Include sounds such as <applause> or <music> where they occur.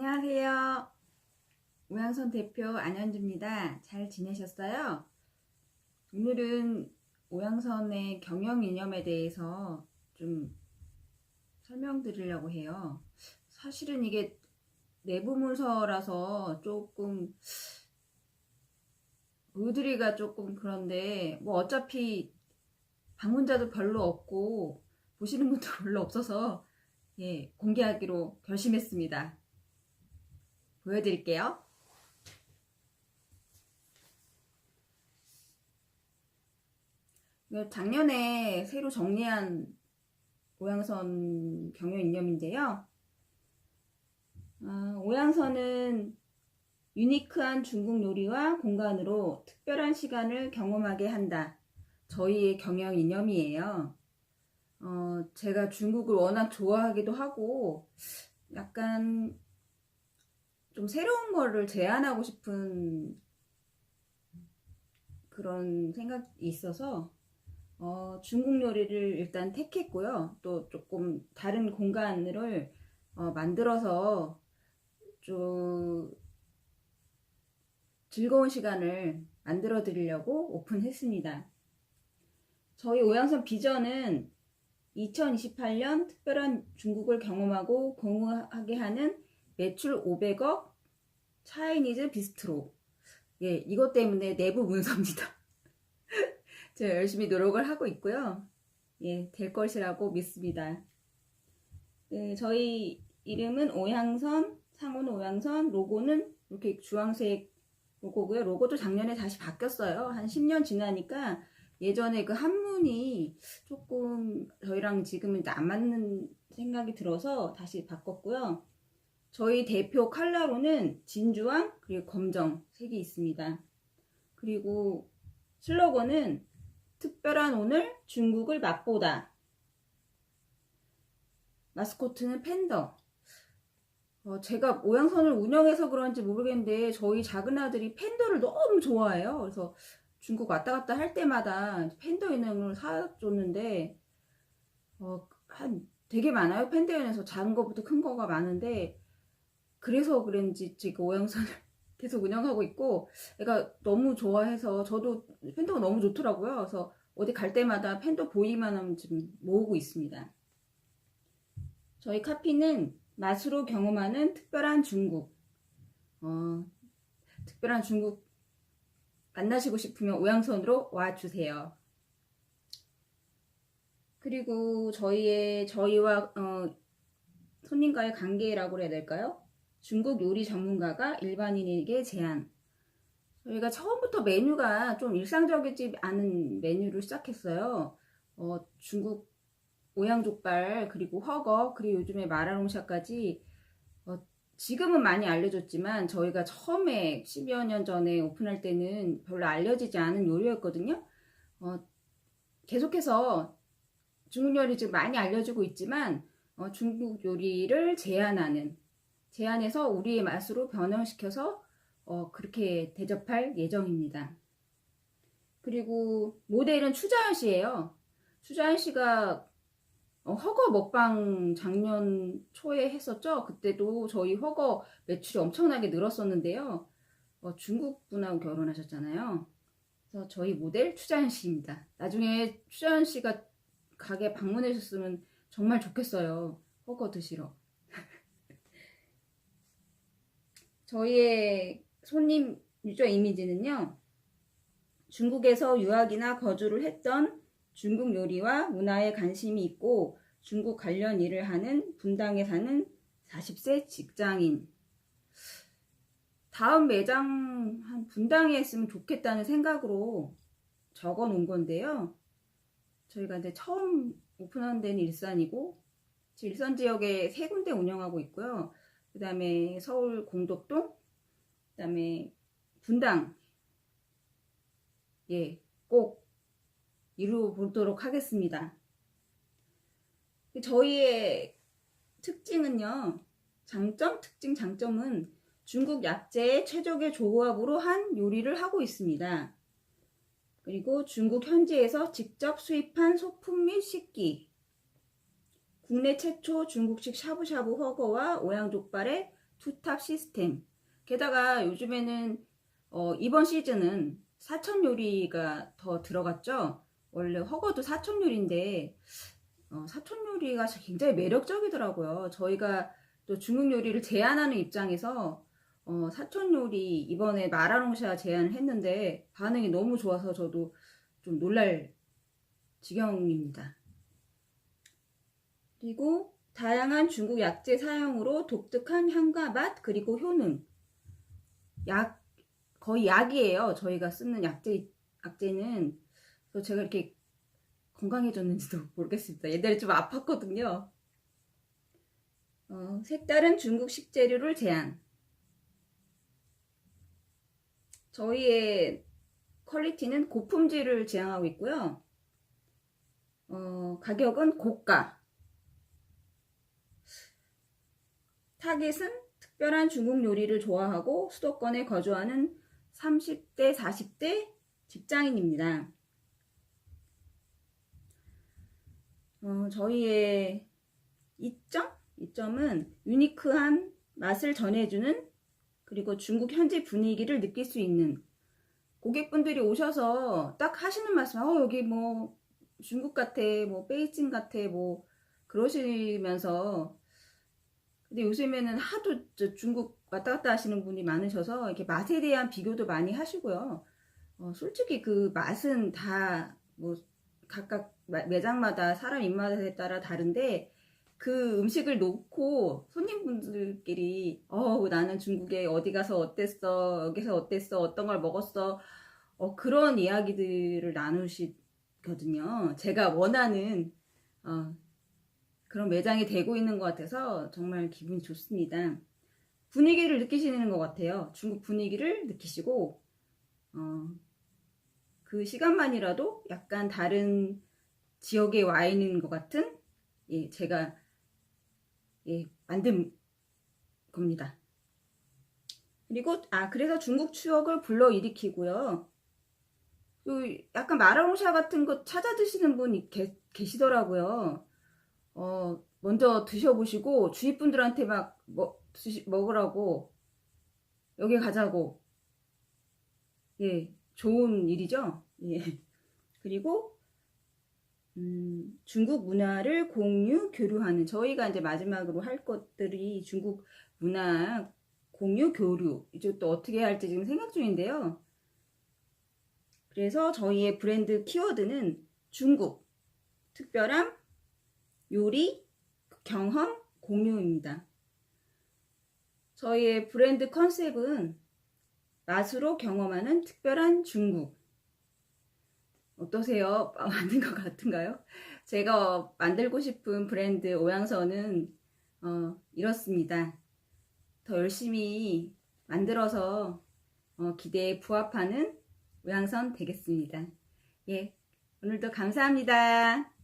안녕하세요. 오양선 대표 안현주입니다. 잘 지내셨어요? 오늘은 오양선의 경영 이념에 대해서 좀 설명드리려고 해요. 사실은 이게 내부 문서라서 조금 의드리가 조금 그런데 뭐 어차피 방문자도 별로 없고 보시는 분도 <laughs> 별로 없어서 예, 공개하기로 결심했습니다. 보여드릴게요. 작년에 새로 정리한 오양선 경영 이념인데요. 아, 오양선은 유니크한 중국 요리와 공간으로 특별한 시간을 경험하게 한다. 저희의 경영 이념이에요. 어, 제가 중국을 워낙 좋아하기도 하고, 약간 좀 새로운 거를 제안하고 싶은 그런 생각이 있어서, 어, 중국 요리를 일단 택했고요. 또 조금 다른 공간을 어, 만들어서 좀 즐거운 시간을 만들어 드리려고 오픈했습니다. 저희 오양선 비전은 2028년 특별한 중국을 경험하고 공유하게 하는 매출 500억 차이니즈 비스트로. 예, 이것 때문에 내부 문서입니다. <laughs> 제가 열심히 노력을 하고 있고요. 예, 될 것이라고 믿습니다. 네, 저희 이름은 오양선, 상호는 오양선, 로고는 이렇게 주황색 로고고요. 로고도 작년에 다시 바뀌었어요. 한 10년 지나니까 예전에 그 한문이 조금 저희랑 지금은 안 맞는 생각이 들어서 다시 바꿨고요. 저희 대표 컬러로는 진주황 그리고 검정 색이 있습니다. 그리고 슬로건은 특별한 오늘 중국을 맛보다. 마스코트는 팬더. 어, 제가 오양선을 운영해서 그런지 모르겠는데 저희 작은 아들이 팬더를 너무 좋아해요. 그래서 중국 왔다 갔다 할 때마다 팬더 인형을 사줬는데 어, 한 되게 많아요. 팬더 인형에서 작은 거부터 큰 거가 많은데 그래서 그런지 제가 오양선을 계속 운영하고 있고 애가 너무 좋아해서 저도 팬더가 너무 좋더라고요. 그래서 어디 갈 때마다 팬더 보이기만 하면 지금 모으고 있습니다. 저희 카피는 맛으로 경험하는 특별한 중국. 어, 특별한 중국 만나시고 싶으면 오양선으로 와주세요. 그리고 저희의 저희와 어, 손님과의 관계라고 해야 될까요? 중국 요리 전문가가 일반인에게 제안. 저희가 처음부터 메뉴가 좀 일상적이지 않은 메뉴를 시작했어요. 어, 중국 오양족발 그리고 허거 그리고 요즘에 마라롱샤까지 어, 지금은 많이 알려졌지만 저희가 처음에 10여 년 전에 오픈할 때는 별로 알려지지 않은 요리였거든요. 어, 계속해서 중국 요리 지금 많이 알려지고 있지만 어, 중국 요리를 제안하는 제안해서 우리의 맛으로 변형시켜서 어, 그렇게 대접할 예정입니다. 그리고 모델은 추자연 씨예요. 추자연 씨가 어, 허거 먹방 작년 초에 했었죠. 그때도 저희 허거 매출이 엄청나게 늘었었는데요. 어, 중국 분하고 결혼하셨잖아요. 그래서 저희 모델 추자연 씨입니다. 나중에 추자연 씨가 가게 방문해 주셨으면 정말 좋겠어요. 허거 드시러. 저희의 손님 유저 이미지는요. 중국에서 유학이나 거주를 했던 중국 요리와 문화에 관심이 있고 중국 관련 일을 하는 분당에 사는 40세 직장인. 다음 매장 한 분당에 했으면 좋겠다는 생각으로 적어 놓은 건데요. 저희가 이제 처음 오픈한 데는 일산이고, 일산 지역에 세 군데 운영하고 있고요. 그 다음에 서울 공덕동, 그 다음에 분당, 예, 꼭 이루어 보도록 하겠습니다. 저희의 특징은요, 장점, 특징, 장점은 중국 약재의 최적의 조합으로 한 요리를 하고 있습니다. 그리고 중국 현지에서 직접 수입한 소품 및 식기, 국내 최초 중국식 샤브샤브 허거와 오양족발의 투탑 시스템. 게다가 요즘에는 어, 이번 시즌은 사천 요리가 더 들어갔죠. 원래 허거도 사천 요리인데 어, 사천 요리가 굉장히 매력적이더라고요. 저희가 또 중국 요리를 제안하는 입장에서 어, 사천 요리 이번에 마라롱샤 제안을 했는데 반응이 너무 좋아서 저도 좀 놀랄 지경입니다. 그리고 다양한 중국 약재 사용으로 독특한 향과 맛 그리고 효능 약 거의 약이에요. 저희가 쓰는 약재 약재는 제가 이렇게 건강해졌는지도 <laughs> 모르겠습니다. 옛날에 좀 아팠거든요. 어, 색다른 중국 식재료를 제안. 저희의 퀄리티는 고품질을 지향하고 있고요. 어, 가격은 고가. 타겟은 특별한 중국 요리를 좋아하고 수도권에 거주하는 30대, 40대 직장인입니다. 어, 저희의 이점? 이점은 유니크한 맛을 전해주는 그리고 중국 현지 분위기를 느낄 수 있는 고객분들이 오셔서 딱 하시는 말씀, 어, 여기 뭐 중국 같아, 뭐 베이징 같아, 뭐 그러시면서 근데 요즘에는 하도 저 중국 왔다 갔다 하시는 분이 많으셔서 이렇게 맛에 대한 비교도 많이 하시고요. 어, 솔직히 그 맛은 다 뭐 각각 마- 매장마다 사람 입맛에 따라 다른데 그 음식을 놓고 손님분들끼리 어 나는 중국에 어디 가서 어땠어 여기서 어땠어 어떤 걸 먹었어 어 그런 이야기들을 나누시거든요. 제가 원하는 어, 그런 매장이 되고 있는 것 같아서 정말 기분이 좋습니다. 분위기를 느끼시는 것 같아요. 중국 분위기를 느끼시고 어, 그 시간만이라도 약간 다른 지역에 와 있는 것 같은 예, 제가 예, 만든 겁니다. 그리고 아 그래서 중국 추억을 불러일으키고요. 그 약간 마라롱샤 같은 거 찾아 드시는 분이 계, 계시더라고요. 어 먼저 드셔보시고 주위 분들한테 막 뭐, 드시, 먹으라고 여기 가자고 예 좋은 일이죠. 예 <laughs> 그리고 음, 중국 문화를 공유, 교류하는 저희가 이제 마지막으로 할 것들이 중국 문화 공유, 교류 이제 또 어떻게 할지 지금 생각 중인데요. 그래서 저희의 브랜드 키워드는 중국, 특별함, 요리, 경험, 공유입니다. 저희의 브랜드 컨셉은 맛으로 경험하는 특별한 중국. 어떠세요? <laughs> 아, 맞는 것 같은가요? 제가 만들고 싶은 브랜드 오양서는 어, 이렇습니다. 더 열심히 만들어서 어, 기대에 부합하는 오양선 되겠습니다. 예, 오늘도 감사합니다.